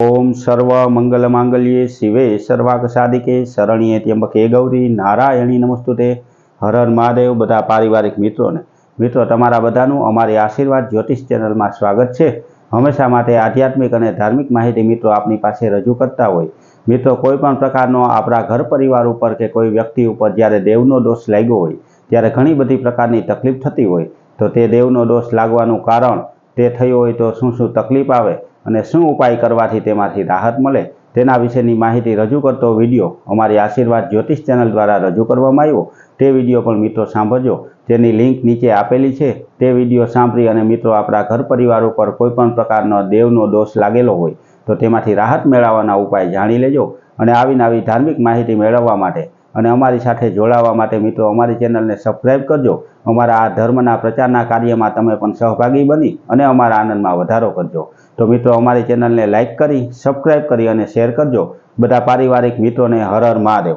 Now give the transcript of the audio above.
ઓમ સર્વ મંગલ માંગલ્યે શિવે સર્વાક સાધિકે શરણ્યે ત્યંબકે ગૌરી, નારાયણી, નમસ્તુતે. હર હર મહાદેવ, બધા પારિવારિક મિત્રોને. મિત્રો, તમારા બધાનું અમારી આશીર્વાદ જ્યોતિષ ચેનલમાં સ્વાગત છે. હંમેશા માટે આધ્યાત્મિક અને ધાર્મિક માહિતી મિત્રો આપની પાસે રજૂ કરતા હોય. મિત્રો, કોઈ પણ પ્રકારનો આપણા ઘર પરિવાર ઉપર કે કોઈ વ્યક્તિ ઉપર જ્યારે દેવનો દોષ લાગ્યો હોય, ત્યારે ઘણી બધી પ્રકારની તકલીફ થતી હોય, તો તે દેવનો દોષ લાગવાનું કારણ તે થયું હોય તો શું શું તકલીફ આવે અને શું ઉપાય કરવાથી તેમાંથી રાહત મળે તેના વિશેની માહિતી રજૂ કરતો વીડિયો અમારી આશીર્વાદ જ્યોતિષ ચેનલ દ્વારા રજૂ કરવામાં આવ્યો. તે વીડિયો પણ મિત્રો સાંભળજો. તેની લિંક નીચે આપેલી છે, તે વીડિયો સાંભળી અને મિત્રો આપણા ઘર પરિવાર ઉપર કોઈપણ પ્રકારનો દેવનો દોષ લાગેલો હોય તો તેમાંથી રાહત મેળવવાના ઉપાય જાણી લેજો અને આવી ધાર્મિક માહિતી મેળવવા માટે અને અમારી સાથે જોડાવા માટે મિત્રો અમારી ચેનલને સબસ્ક્રાઈબ કરજો. અમારા આ ધર્મના પ્રચારના કાર્યમાં તમે પણ સહભાગી બની અને અમારા આનંદમાં વધારો કરજો. તો મિત્રો, અમારી ચેનલને લાઇક કરી, સબસ્ક્રાઇબ કરી અને શેર કરજો. બધા પારિવારિક મિત્રોને હર હર મહાદેવ.